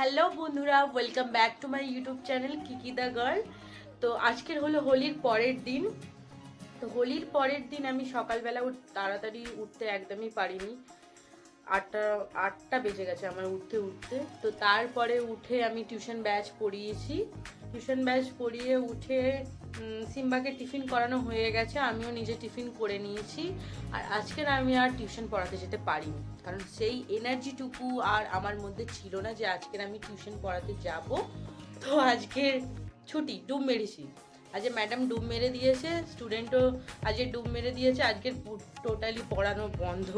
Hello বন্ধুরা welcome back to my YouTube channel Kiki the girl তো আজকের হলো হোলির পরের দিন। তো হোলির পরের দিন আমি সকালবেলা তাড়াতাড়ি উঠতে একদমই পারিনি। আটটা আটটা বেজে গেছে আমার উঠতে উঠতে। তো তারপরে উঠে আমি টিউশন ব্যাচ পড়িয়েছি। টিউশন ব্যাচ পড়িয়ে উঠে সিম্বাকে টিফিন করানো হয়ে গেছে, আমিও নিজে টিফিন করে নিয়েছি। আর আজকের আমি আর টিউশন পড়াতে যেতে পারিনি, কারণ সেই এনার্জিটুকু আর আমার মধ্যে ছিল না যে আজকের আমি টিউশন পড়াতে যাব। তো আজকে ছুটি, ডুব মেরেছি। আজকে ম্যাডাম ডুব মেরে দিয়েছে, স্টুডেন্টও আজকে ডুব মেরে দিয়েছে আজকে টোটালি পড়ানো বন্ধ।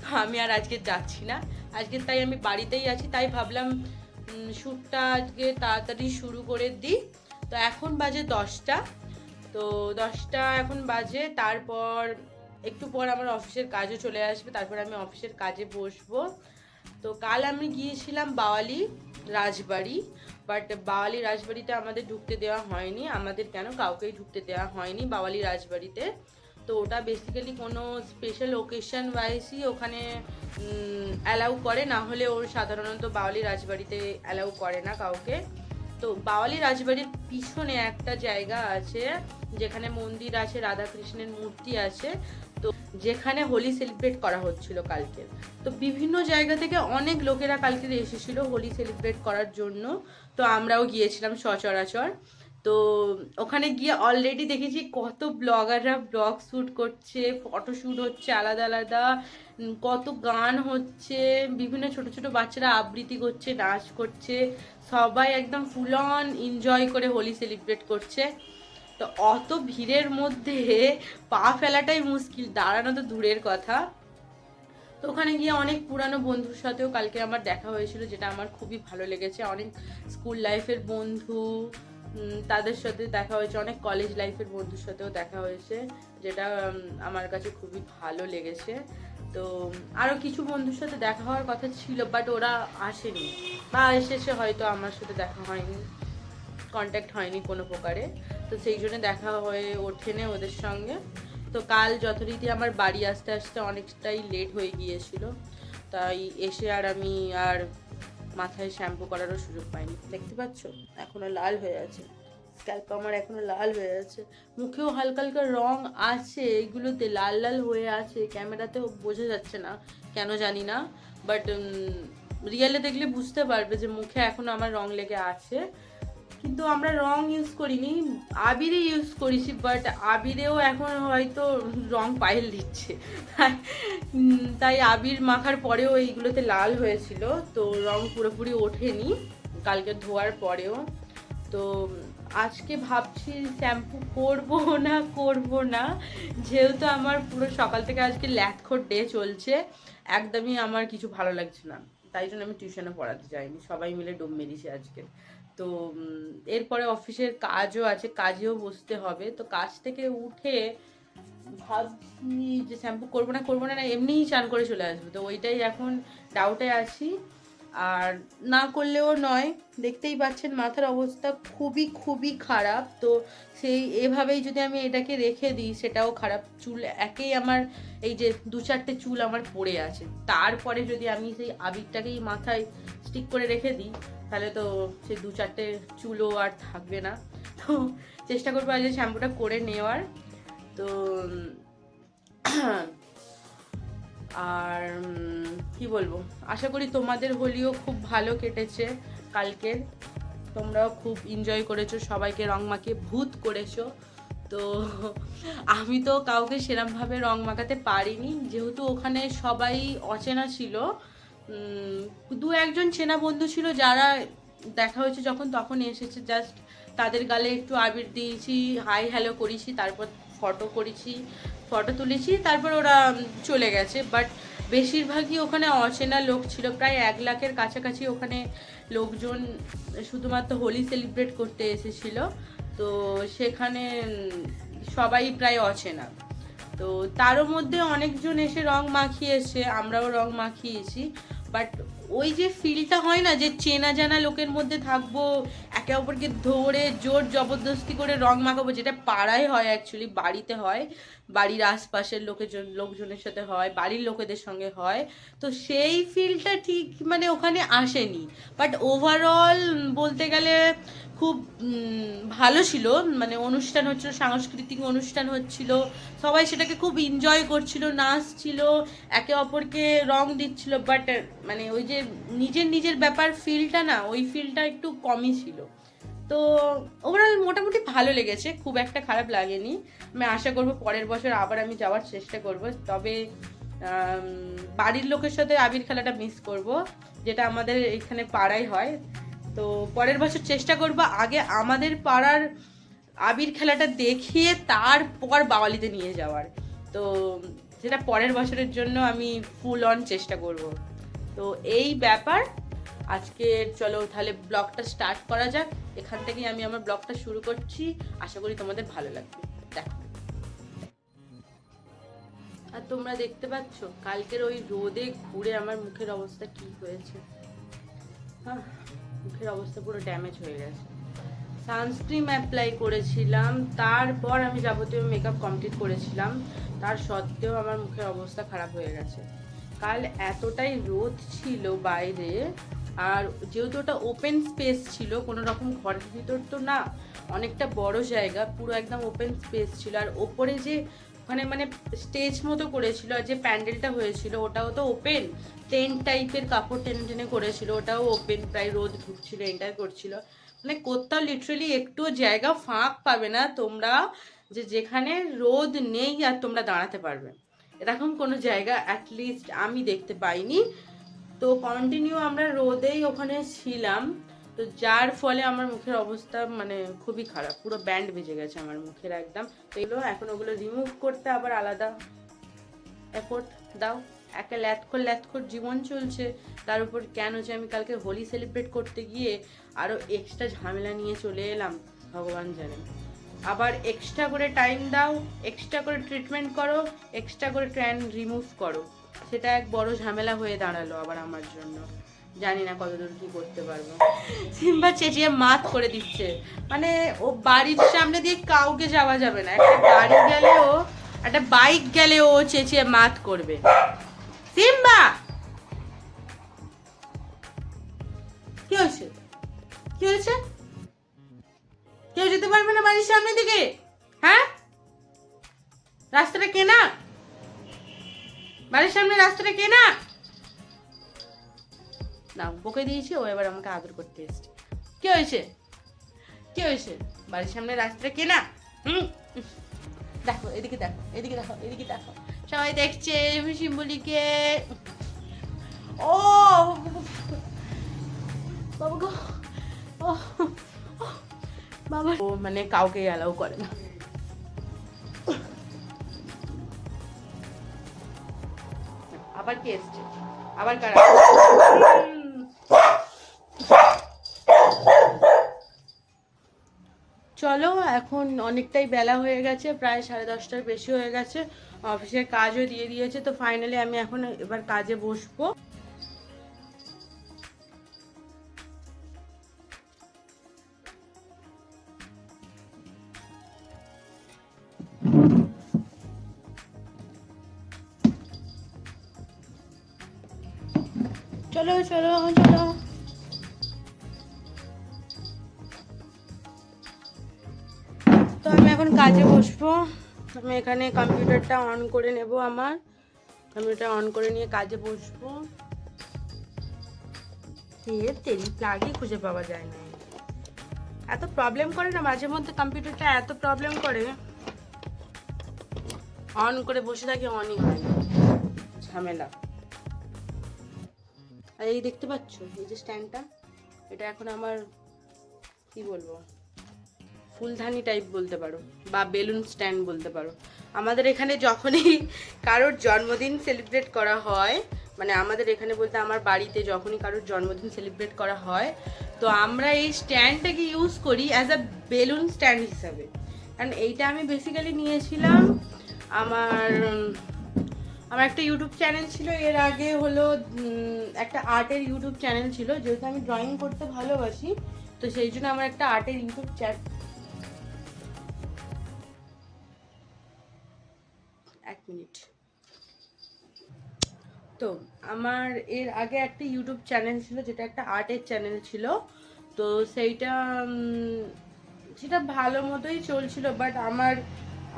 তো আমি আর আজকে যাচ্ছি না, আজকে তাই আমি বাড়িতেই আছি, তাই ভাবলাম শ্যুটটা আজকে তাড়াতাড়ি শুরু করে দিই। তো এখন বাজে দশটা। তো দশটা এখন বাজে, তারপর একটু পর আমার অফিসের কাজও চলে আসবে, তারপর আমি অফিসের কাজে বসবো। তো কাল আমি গিয়েছিলাম বাওয়ালি রাজবাড়ি, বাট বাওয়ালি রাজবাড়িতে আমাদের ঢুকতে দেওয়া হয়নি। আমাদের কেন কাউকেই ঢুকতে দেওয়া হয়নি বাওয়ালি রাজবাড়িতে। তো ওটা বেসিক্যালি কোনো স্পেশাল ওকেশন ওয়াইজই ওখানে অ্যালাউ করে। না হলে ওর সাধারণত বাওয়ালি রাজবাড়িতে অ্যালাউ করে না কাউকে। তো বাওয়ালি রাজবাড়ির পিছনে একটা জায়গা আছে, যেখানে মন্দির আছে, রাধাকৃষ্ণের মূর্তি আছে। তো যেখানে হোলি সেলিব্রেট করা হচ্ছিল কালকে। তো বিভিন্ন জায়গা থেকে অনেক লোকেরা কালকে এসেছিল হোলি সেলিব্রেট করার জন্য। তো আমরাও গিয়েছিলাম সচরাচর। তো ওখানে গিয়ে অলরেডি দেখেছি কত ব্লগাররা ব্লগ শ্যুট করছে ফটো শ্যুট হচ্ছে আলাদা আলাদা কত গান হচ্ছে, বিভিন্ন ছোট ছোট বাচ্চারা আবৃত্তি করছে, নাচ করছে, সবাই একদম ফুল অন এনজয় করে হোলি সেলিব্রেট করছে। তো অত ভিড়ের মধ্যে পা ফেলাটাই মুশকিল, দাঁড়ানো তো দূরের কথা। তো ওখানে গিয়ে অনেক পুরানো বন্ধুর সাথেও কালকে আমার দেখা হয়েছিল, যেটা আমার খুবই ভালো লেগেছে। অনেক স্কুল লাইফের বন্ধু তাদের সাথে দেখা হয়েছে, অনেক কলেজ লাইফের বন্ধুর সাথেও দেখা হয়েছে, যেটা আমার কাছে খুবই ভালো লেগেছে। তো আরও কিছু বন্ধুর সাথে দেখা হওয়ার কথা ছিল বাট ওরা আসেনি। বা এসেছে হয়তো, আমার সাথে দেখা হয়নি কন্ট্যাক্ট হয়নি কোনো প্রকারে। তো সেই জন্য দেখা হয়ে ওঠেনে ওদের সঙ্গে। তো কাল যথারীতি আমার বাড়ি আসতে আসতে অনেকটাই লেট হয়ে গিয়েছিল। তাই এসে আর আমি আর মাথায় শ্যাম্পু করারও সুযোগ পাইনি। দেখতে পাচ্ছ? এখনও লাল হয়ে আছে। স্ক্যাল্প আমার এখনও লাল হয়ে আছে। মুখেও হালকা হালকা রং আছে। এগুলোতে লাল লাল হয়ে আছে। ক্যামেরাতে বোঝা যাচ্ছে না, কেন জানি না। বাট রিয়েলে দেখলে বুঝতে পারবে যে মুখে এখনও আমার রং লেগে আছে। কিন্তু আমরা রং ইউজ করিনি, আবিরে ইউজ করেছি বাট আবিরেও এখন হয়তো রং পাইল দিচ্ছে। তাই আবির মাখার পরেও এইগুলোতে লাল হয়েছিল, তো রং পুরোপুরি ওঠেনি, কালকে ধোয়ার পরেও। তো আজকে ভাবছি শ্যাম্পু করব না করব না, যেহেতু আমার পুরো সকাল থেকে আজকে ল্যাথখোর ডে চলছে, একদমই আমার কিছু ভালো লাগছে না। তাই জন্য আমি টিউশনে পড়াতে যাইনি, সবাই মিলে ডুব মেরেছি আজকে। তো এরপরে অফিসের কাজও আছে, কাজেও বসতে হবে। তো কাজ থেকে উঠে ভাবছি যে শ্যাম্পু করব না করব না এমনিই চান করে চলে আসব। তো ওইটাই এখন ডাউটে আছি। আর না করলেও নয়, দেখতেই পাচ্ছেন মাথার অবস্থা খুবই খুবই খারাপ। তো সেই এভাবেই যদি আমি এটাকে রেখে দিই, সেটাও খারাপ। চুল একেই আমার, এই যে দু চারটে চুল আমার পড়ে আছে। তারপরে যদি আমি সেই আবিরটাকেই মাথায় স্টিক করে রেখে দিই, তাহলে তো সে দু চারটে চুলও আর থাকবে না। তো চেষ্টা করব আজ শ্যাম্পুটা করে নেওয়ার। তো আর কি বলব? আশা করি তোমাদের হোলিও খুব ভালো কেটেছে কালকের। তোমরাও খুব এনজয় করেছ, সবাইকে রং মাখিয়ে ভূত করেছ। তো আমি তো কাউকে সেরমভাবে রং মাখাতে পারিনি। যেহেতু ওখানে সবাই অচেনা ছিল দু একজন চেনা বন্ধু ছিল যারা দেখা হয়েছে যখন, তখন এসেছে। জাস্ট তাদের গালে একটু আবির দিয়েছি হাই হ্যালো করেছি, তারপর ফটো করেছি। ফটো তুলেছি, তারপর ওরা চলে গেছে। বাট বেশিরভাগই ওখানে অচেনা লোক ছিল, প্রায় এক লাখের কাছাকাছি ওখানে লোকজন শুধুমাত্র হোলি সেলিব্রেট করতে এসেছিল। তো সেখানে সবাই প্রায় অচেনা। তো তারও মধ্যে অনেকজন এসে রং মাখিয়েছে, আমরাও রং মাখিয়েছি। বাট ওই যে ফিলটা হয় না যে চেনা জানা লোকের মধ্যে থাকব, একে অপরকে ধরে জোর জবরদস্তি করে রং মাখাবো, যেটা পাড়ায় হয় অ্যাকচুয়ালি বাড়িতে হয়, বাড়ির আশপাশের লোকের লোকজনের সাথে হয়, বাড়ির লোকেদের সঙ্গে হয়। তো সেই ফিলটা ঠিক মানে ওখানে আসেনি। বাট ওভারঅল বলতে গেলে খুব ভালো ছিল। মানে অনুষ্ঠান হচ্ছিল, সাংস্কৃতিক অনুষ্ঠান হচ্ছিল। সবাই সেটাকে খুব এনজয় করছিল নাচছিল একে অপরকে রং দিচ্ছিল বাট মানে ওই যে নিজের নিজের ব্যাপার ফিলটা না, ওই ফিলটা একটু কমই ছিল। তো ওভারঅল মোটামুটি ভালো লেগেছে, খুব একটা খারাপ লাগেনি। আমি আশা করব পরের বছর আবার আমি যাওয়ার চেষ্টা করব, তবে বাড়ির লোকের সাথে আবির খেলাটা মিস করব, যেটা আমাদের এখানে পাড়ায় হয়। তো পরের বছর চেষ্টা করব আগে আমাদের পাড়ার আবির খেলাটা দেখিয়ে তারপর বাওয়ালিতে নিয়ে যাওয়ার। তো সেটা পরের বছরের জন্য আমি ফুল অন চেষ্টা করব। তো এই ব্যাপার। আজকে চলো তাহলে ব্লগটা স্টার্ট করা যাক। এখান থেকেই আমি আমার ব্লগটা শুরু করছি। আশা করি তোমাদের ভালো লাগবে। দেখো। আর তোমরা দেখতে পাচ্ছ কালকের ওই রোদে ঘুরে আমার মুখের অবস্থা কি হয়েছে? আহ, মুখের অবস্থা পুরো ড্যামেজ হয়ে গেছে। সানস্ক্রিন অ্যাপ্লাই করেছিলাম, তারপর আমি যাবতীয় মেকআপ কমপ্লিট করেছিলাম। তার সত্ত্বেও আমার মুখের অবস্থা খারাপ হয়ে গেছে। কাল এতটাই রোদ ছিল বাইরে, আর যেহেতু ওটা ওপেন স্পেস ছিল, কোনো রকম ঘরের ভিতর তো না, অনেকটা বড় জায়গা, পুরো একদম ওপেন স্পেস ছিল। আর ওপরে যে ওখানে মানে স্টেজ মতো করেছিল আর যে প্যান্ডেলটা হয়েছিল, ওটাও তো ওপেন টেন্ট টাইপের কাপড় টেনে টেনে করেছিল, ওটাও ওপেন প্রায় রোদ ঢুকছিল এন্টার করছিল। মানে কোথাও লিটারালি একটুও জায়গা ফাঁক পাবে না, তোমরা যে যেখানে রোদ নেই আর তোমরা দাঁড়াতে পারবে। এরকম কোনো জায়গা অ্যাটলিস্ট আমি দেখতে পাইনি। তো কন্টিনিউ আমরা রোদেই ওখানে ছিলাম। তো যার ফলে আমার মুখের অবস্থা মানে খুবই খারাপ। পুরো ব্যান্ড বেজে গেছে আমার মুখের একদম। তো এগুলো এখন ওগুলো রিমুভ করতে আবার আলাদা এফোর্ট দাও। একটা ল্যাথখোর ল্যাথখোর জীবন চলছে। তার উপর কেন যে আমি কালকে হোলি সেলিব্রেট করতে গিয়ে আরও এক্সট্রা ঝামেলা নিয়ে চলে এলাম, ভগবান জানেন আবার এক্সট্রা করে টাইম দাও এক্সট্রা করে ট্রিটমেন্ট করো এক্সট্রা করে ট্রেন রিমুভ করো। সেটা এক বড় ঝামেলা হয়ে দাঁড়াল আবার আমার জন্য। জানি না কতদূর কি করতে পারব। সিম্বা চেঁচিয়ে মাত করে দিচ্ছে। মানে ও বাড়ির সামনে দিয়ে কাউকে যাওয়া যাবে না। একটা গাড়ি গেলেও একটা বাইক গেলে ও চেঁচিয়ে মাত করবে। সিম্বা! কি হয়েছে? কি হয়েছে? কেউ যেতে পারবে না বাড়ির সামনে দিকে? হ্যাঁ? রাস্তাটা কেনা? বাড়ির সামনে রাস্তাটা কেনা? না বকে দিয়েছি ও এবার আমাকে আদর করতে এসছে। কি হয়েছে? কি হয়েছে? বাড়ির সামনে রাস্তাটা কেনা হুম? দেখো এদিকে দেখো এদিকে দেখো এদিকে দেখো। সবাই দেখছে শিম্বলিকে। ও! বাবা গো ও, বাবা। ও মানে কাউকে অ্যালাউ করে না। আবার কে এসছে? আবার কারা? চলো, এখন অনেকটাই বেলা হয়ে গেছে, প্রায় সাড়ে দশটার বেশি হয়ে গেছে। অফিসের কাজও দিয়ে দিয়েছে, তো ফাইনালি আমি এখন এবার কাজে বসবো। কম্পিউটারটা অন করে নেব আমার। কম্পিউটার অন করে নিয়ে কাজে বসবো। এর তেলি প্লাগই খুঁজে পাওয়া যায় না। এত প্রবলেম করে না, মাঝে মধ্যে কম্পিউটারটা এত প্রবলেম করে। অন করে বসে থাকি অনই হয় ঝামেলা। আর এই দেখতে পাচ্ছ, এই যে স্ট্যান্ডটা এটা এখন আমার, কি বলব ফুলদানি টাইপ বলতে পারো, বা বেলুন স্ট্যান্ড বলতে পারো। আমাদের এখানে যখনই কারোর জন্মদিন সেলিব্রেট করা হয় মানে আমাদের এখানে বলতে আমার বাড়িতে যখনই কারোর জন্মদিন সেলিব্রেট করা হয়, তো আমরা এই স্ট্যান্ডটাকে ইউজ করি অ্যাজ আ বেলুন স্ট্যান্ড হিসাবে। কারণ এইটা আমি বেসিক্যালি নিয়েছিলাম আমার আমার একটা ইউটিউব চ্যানেল ছিল, এর আগে হলো একটা আর্টের ইউটিউব চ্যানেল ছিল, যেহেতু আমি ড্রয়িং করতে ভালোবাসি, তো সেই জন্য আমার একটা আর্টের ইউটিউব মিনিট। তো আমার এর আগে একটা ইউটিউব চ্যানেল ছিল, যেটা একটা আর্টের চ্যানেল ছিল। তো সেইটা সেটা ভালো মতোই চলছিল বাট আমার,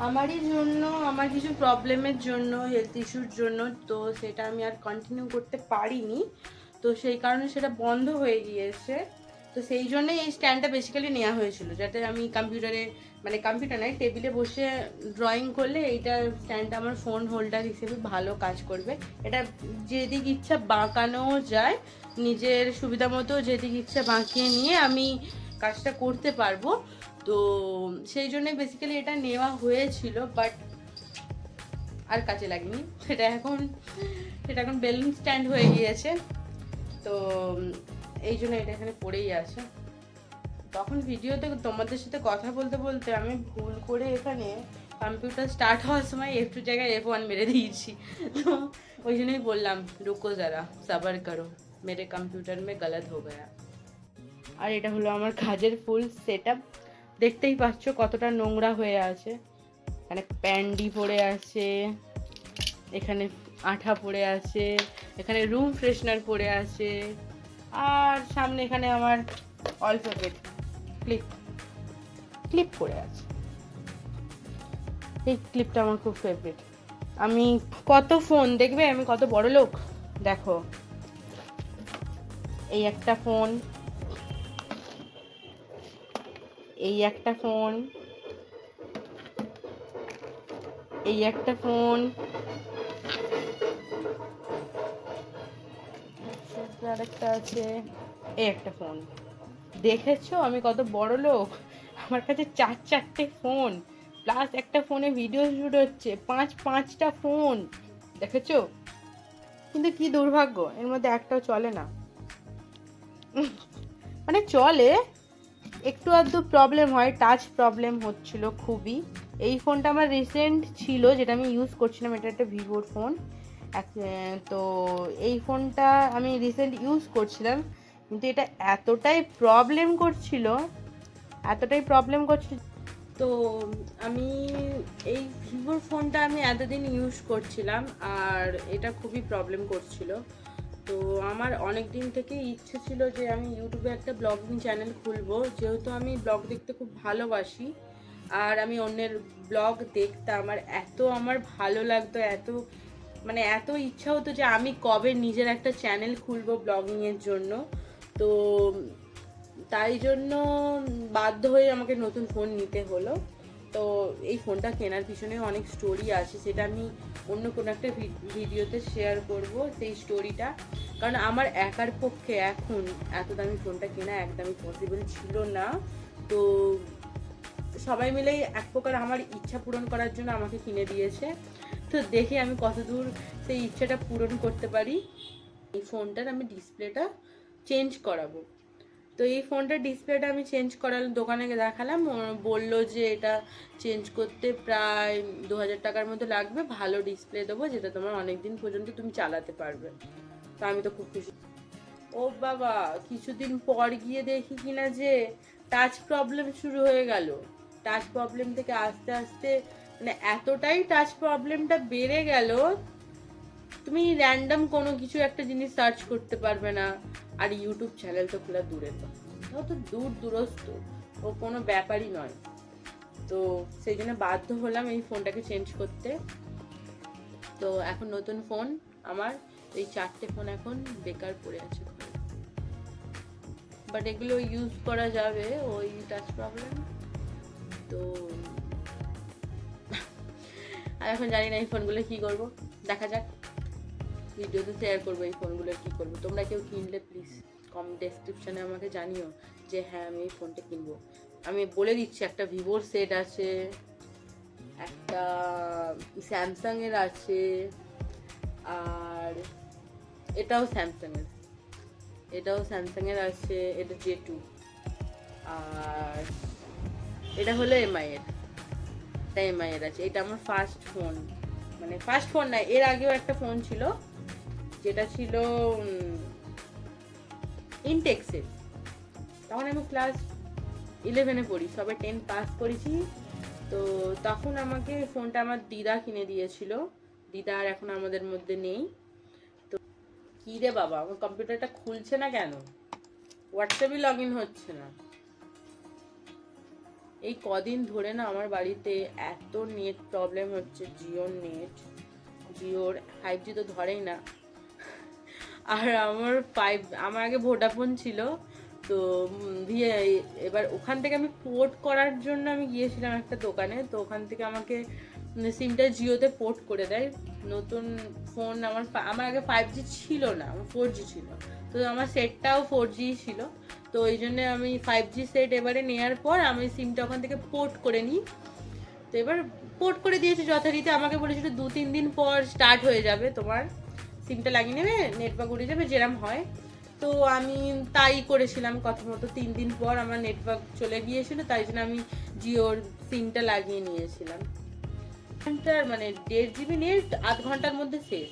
আমারই জন্য, আমার কিছু প্রবলেমের জন্য হেলথ ইস্যুর জন্য, তো সেটা আমি আর কন্টিনিউ করতে পারিনি। তো সেই কারণে সেটা বন্ধ হয়ে গিয়েছে। তো সেই জন্যই এই স্ট্যান্ডটা বেসিক্যালি নেওয়া হয়েছিল, যাতে আমি কম্পিউটারে মানে কম্পিউটার নয় টেবিলে বসে ড্রয়িং করলে এইটা স্ট্যান্ডটা আমার ফোন হোল্ডার হিসেবে ভালো কাজ করবে। এটা যেদিক ইচ্ছা বাঁকানোও যায়, নিজের সুবিধা মতো যেদিক ইচ্ছা বাঁকিয়ে নিয়ে আমি কাজটা করতে পারব। তো সেই জন্য বেসিক্যালি এটা নেওয়া হয়েছিল বাট আর কাজে লাগেনি। সেটা এখন সেটা এখন বেলুন স্ট্যান্ড হয়ে গিয়েছে। তো এই জন্য এটা এখানে পড়েই আছে। তখন ভিডিওতে তোমাদের সাথে কথা বলতে বলতে আমি ভুল করে এখানে কম্পিউটার স্টার্ট হওয়ার সময় এফ টু জায়গায় এফ ওয়ান মেরে দিয়েছি। তো ওই জন্যই বললাম, রুকো যারা সাবার করো। মেরে কম্পিউটার মে গলত হো গয়া। আর এটা হলো আমার কাজের ফুল সেট দেখতেই পাচ্ছ কতটা নোংরা হয়ে আছে। এখানে প্যান্ডি পড়ে আছে, এখানে আঠা পড়ে আছে, এখানে রুম ফ্রেশনার পড়ে আছে। আর সামনে এখানে আমার অল্প পেট ক্লিপ ক্লিপ করে আছে। এই ক্লিপটা আমার খুব ফেভারিট আমি কত ফোন দেখবে? আমি কত বড় লোক? দেখো। এই একটা ফোন এই একটা ফোন এই একটা ফোন আরেকটা আছে। এই একটা ফোন। দেখেছ? আমি কত বড় লোক। আমার কাছে চার চারটে ফোন। প্লাস একটা ফোনে ভিডিও শুট হচ্ছে। পাঁচ পাঁচটা ফোন। দেখেছ? কিন্তু কি দুর্ভাগ্য? এর মধ্যে একটাও চলে না। মানে চলে। একটু আধটু প্রবলেম হয়। টাচ প্রবলেম হচ্ছিল খুবই। এই ফোনটা আমার রিসেন্ট ছিল, যেটা আমি ইউজ করছিলাম, এটা একটা ভিভোর ফোন তো এই ফোনটা আমি রিসেন্ট ইউজ করছিলাম, কিন্তু এটা এতটাই প্রবলেম করছিল, এতটাই প্রবলেম করছিল তো আমি এই ভিভোর ফোনটা আমি এতদিন ইউজ করছিলাম, আর এটা খুবই প্রবলেম করছিল। তো আমার অনেক দিন থেকে ইচ্ছে ছিল যে আমি ইউটিউবে একটা ব্লগিং চ্যানেল খুলবো, যেহেতু আমি ব্লগ দেখতে খুব ভালোবাসি, আর আমি অন্যের ব্লগ দেখতাম, আর এত আমার ভালো লাগতো, এত মানে এত ইচ্ছা হতো যে আমি কবে নিজের একটা চ্যানেল খুলবো ব্লগিংয়ের জন্য। তো তাই জন্য বাধ্য হয়ে আমাকে নতুন ফোন নিতে হলো। তো এই ফোনটা কেনার পিছনে অনেক স্টোরি আছে, সেটা আমি অন্য কোনো একটা ভিডিওতে শেয়ার করব সেই স্টোরিটা কারণ আমার একার পক্ষে এখন এত দামি ফোনটা কেনা একদমই পসিবল ছিল না। তো সবাই মিলেই এক প্রকার আমার ইচ্ছা পূরণ করার জন্য আমাকে কিনে দিয়েছে। তো দেখি আমি কতদূর সেই ইচ্ছাটা পূরণ করতে পারি। এই ফোনটার আমি ডিসপ্লেটা চেঞ্জ করাবো। তো এই ফোনটার ডিসপ্লেটা আমি চেঞ্জ করার দোকানে দেখালাম। বলল যে এটা চেঞ্জ করতে প্রায় দু হাজার টাকার মতো লাগবে। ভালো ডিসপ্লে দেবো যেটা তোমার অনেক দিন পর্যন্ত তুমি চালাতে পারবে। তো আমি তো খুব খুশি। ও বাবা, কিছুদিন পর গিয়ে দেখি কিনা যে টাচ প্রবলেম শুরু হয়ে গেল। টাচ প্রবলেম থেকে আস্তে আস্তে মানে এতটাই টাচ প্রবলেমটা বেড়ে গেল, তুমি র্যান্ডম কোনো কিছু একটা জিনিস সার্চ করতে পারবে না। আর ইউটিউব চ্যানেল তো খোলা দূরে তো ও তো দূর দূরস্থ। ও কোনো ব্যাপারই নয়। তো সেই জন্য বাধ্য হলাম এই ফোনটাকে চেঞ্জ করতে। তো এখন নতুন ফোন আমার। এই চারটে ফোন এখন বেকার পড়ে আছে বাট এগুলো ইউজ করা যাবে। ওই টাচ প্রবলেম তো আর এখন জানি না এই ফোনগুলো কী করব। দেখা যাক। ভিডিওতে শেয়ার করব এই ফোনগুলো কী করব। তোমরা কেউ কিনলে প্লিজ কম ডেসক্রিপশানে আমাকে জানিও যে হ্যাঁ আমি এই ফোনটা কিনবো। আমি বলে দিচ্ছি, একটা ভিভোর সেট আছে, একটা স্যামসাংয়ের আছে, আর এটাও স্যামসাংয়ের। এটাও স্যামসাংয়ের আছে, এটা জে টু আর এটা হলো এমআইয়ের এটা এমআইয়ের আছে। এটা আমার ফার্স্ট ফোন মানে ফার্স্ট ফোন না, এর আগেও একটা ফোন ছিল, যেটা ছিল ইনটেক্সের তখন আমি ক্লাস ইলেভেনে পড়ি, সবে টেন পাস করেছি। তো তখন আমাকে ফোনটা আমার দিদা কিনে দিয়েছিল। দিদা আর এখন আমাদের মধ্যে নেই। তো কী রে বাবা, আমার কম্পিউটারটা খুলছে না কেন? হোয়াটসঅ্যাপে লগ ইন হচ্ছে না। এই কদিন ধরে না আমার বাড়িতে এত নেট প্রবলেম হচ্ছে জিওর নেট জিওর ফাইভ জি তো ধরেই না। আর আমার ফাইভ আমার আগে ভোডাফোন ছিল, তো দিয়ে এবার ওখান থেকে আমি পোর্ট করার জন্য আমি গিয়েছিলাম একটা দোকানে, তো ওখান থেকে আমাকে সিমটা জিওতে পোর্ট করে দেয়। নতুন ফোন আমার আমার আগে ফাইভ জি ছিল না, আমার ফোর জি ছিল। তো আমার সেটটাও ফোর জি ছিল। তো ওই জন্য আমি ফাইভ জি সেট এবারে নেওয়ার পর আমি সিমটা ওখান থেকে পোর্ট করে নিই। তো এবার পোর্ট করে দিয়েছে যথারীতি, আমাকে বলেছিল দু, তিন দিন পর স্টার্ট হয়ে যাবে তোমার সিমটা লাগিয়ে নেবে নেটওয়ার্ক উড়ে যাবে, যেরম হয়। তো আমি তাই করেছিলাম কথা মতো, তিন দিন পর আমার নেটওয়ার্ক চলে গিয়েছিল, তাই জন্য আমি জিওর সিমটা লাগিয়ে নিয়েছিলাম। ঘণ্টার মানে দেড় জিবি নেট আধ ঘণ্টার মধ্যে শেষ।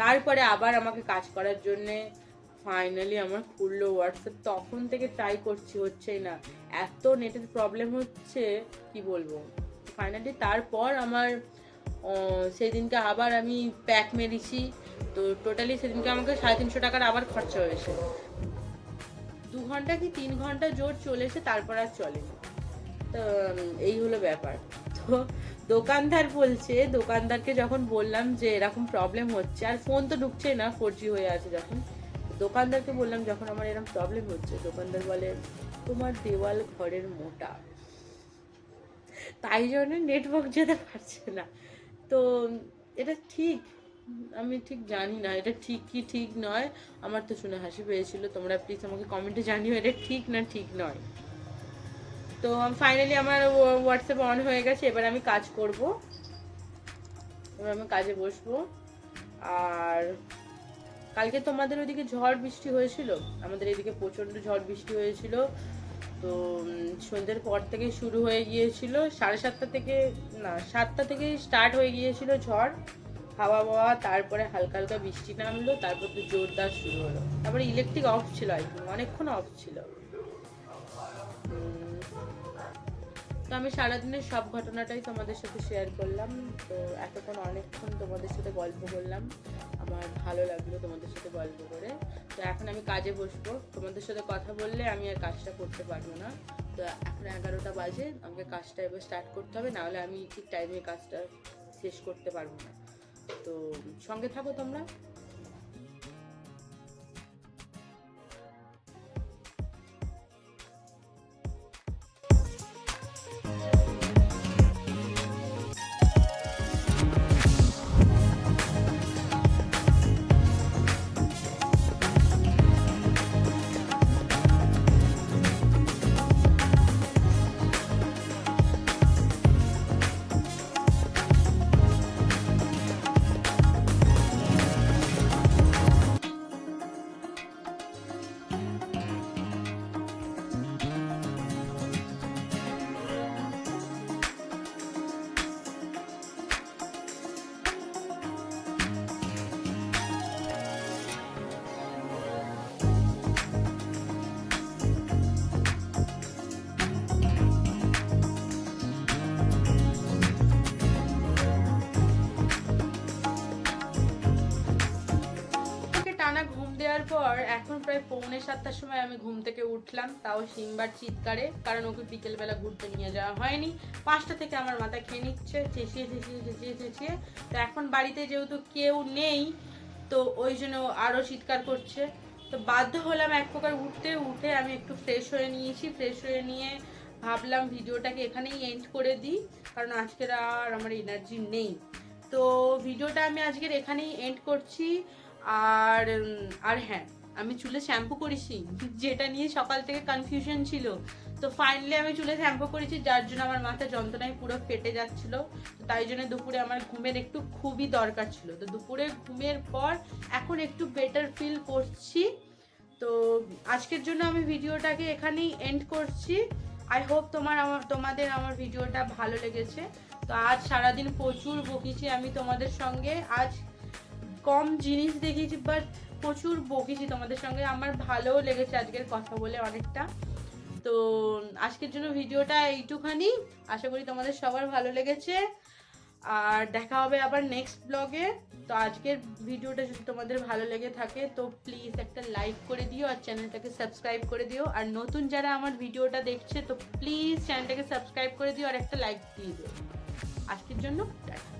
তারপরে আবার আমাকে কাজ করার জন্যে ফাইনালি আমার খুললো হোয়াটসঅ্যাপ তখন থেকে ট্রাই করছি, হচ্ছেই না। এত নেটের প্রবলেম হচ্ছে, কি বলব? ফাইনালি তারপর আমার সেদিনকে আবার আমি প্যাক মেরেছি, তো টোটালি সেদিনকে আমাকে সাড়ে তিনশো টাকার আবার খরচা হয়েছে। দু ঘণ্টা কি তিন ঘণ্টা জোর চলেছে, তারপর আর চলে তো এই হলো ব্যাপার। তো দোকানদার বলছে, দোকানদারকে যখন বললাম যে এরকম প্রবলেম হচ্ছে, আর ফোন তো ঢুকছে না ফোর হয়ে আছে যখন দোকানদারকে বললাম, যখন আমার এরকম প্রবলেম হচ্ছে, দোকানদার বলে, তোমার দেওয়াল ঘরের মোটা। তাই জন্য নেটওয়ার্ক যেতে পারছে না তো এটা ঠিক, আমি ঠিক জানি না, এটা ঠিক কি ঠিক নয়। আমার তো শুনে হাসি পেয়েছিল। তোমরা প্লিজ আমাকে কমেন্টে জানিও, এটা ঠিক না ঠিক নয়। তো ফাইনালি আমার হোয়াটসঅ্যাপ অন হয়ে গেছে, এবার আমি কাজ করব। এবার আমি কাজে বসবো। আর কালকে তোমাদের ওইদিকে ঝড় বৃষ্টি হয়েছিল। আমাদের এদিকে প্রচণ্ড ঝড় বৃষ্টি হয়েছিল। তো সন্ধ্যের পর থেকে শুরু হয়ে গিয়েছিল। সাড়ে সাতটা থেকে, না, সাতটা থেকে স্টার্ট হয়ে গিয়েছিল ঝড়। হাওয়া বাওয়া, তারপরে হালকা হালকা বৃষ্টি নামলো, তারপর তো জোরদার শুরু হলো। তারপরে ইলেকট্রিক অফ ছিল কি, অনেকক্ষণ অফ ছিল। আমি সারাদিনের সব ঘটনাটাই তোমাদের সাথে শেয়ার করলাম। তো এতক্ষণ অনেকক্ষণ তোমাদের সাথে গল্প করলাম। আমার ভালো লাগল তোমাদের সাথে গল্প করে। তো এখন আমি কাজে বসবো। তোমাদের সাথে কথা বললে আমি আর কাজটা করতে পারব না। তো এখন এগারোটা বাজে, আমাকে কাজটা এবার স্টার্ট করতে হবে, নাহলে আমি ঠিক টাইমে কাজটা শেষ করতে পারব না। তো সঙ্গে থাকো তোমরা। পর এখন প্রায় পৌনে সাতটার সময় আমি ঘুম থেকে উঠলাম, তাও সিম্বার চিৎকারে, কারণ ওকে বিকেলবেলা ঘুরতে নিয়ে যাওয়া হয়নি। পাঁচটা থেকে আমার মাথা খেয়ে নিচ্ছে, চেঁচিয়ে চেঁচিয়ে চেঁচিয়ে চেঁচিয়ে। তো এখন বাড়িতে যেহেতু কেউ নেই, তো ওই জন্য আরও চিৎকার করছে। তো বাধ্য হলাম এক প্রকার উঠতে, উঠে আমি একটু ফ্রেশ হয়ে নিয়েছি। ফ্রেশ হয়ে নিয়ে ভাবলাম ভিডিওটাকে এখানেই এন্ড করে দিই, কারণ আজকের আর আমার এনার্জি নেই। তো ভিডিওটা আমি আজকের এখানেই এন্ড করছি। আর আর হ্যাঁ আমি চুলে শ্যাম্পু করেছি যেটা নিয়ে সকাল থেকে কনফিউশন ছিল। তো ফাইনালি আমি চুলে শ্যাম্পু করেছি, যার জন্য আমার মাথা যন্ত্রণায় পুরো ফেটে যাচ্ছিল। তাই জন্য দুপুরে আমার ঘুমের একটু খুবই দরকার ছিল। তো দুপুরে ঘুমের পর এখন একটু বেটার ফিল করছি। তো আজকের জন্য আমি ভিডিওটাকে এখানেই এন্ড করছি। আই হোপ তোমার আমার, তোমাদের আমার ভিডিওটা ভালো লেগেছে। তো আজ সারাদিন প্রচুর বকেছি আমি তোমাদের সঙ্গে। আজ কম জিনিস দেখিয়েছি বাট প্রচুর বকেছি তোমাদের সঙ্গে। আমার ভালোও লেগেছে আজকের কথা বলে অনেকটা। তো আজকের জন্য ভিডিওটা এইটুখানি। আশা করি তোমাদের সবার ভালো লেগেছে। আর দেখা হবে আবার নেক্সট ব্লগে তো আজকের ভিডিওটা যদি তোমাদের ভালো লেগে থাকে, তো প্লিজ একটা লাইক করে দিও আর চ্যানেলটাকে সাবস্ক্রাইব করে দিও। আর নতুন যারা আমার ভিডিওটা দেখছে, তো প্লিজ চ্যানেলটাকে সাবস্ক্রাইব করে দিও আর একটা লাইক দিয়ে দিও। আজকের জন্য টাটা।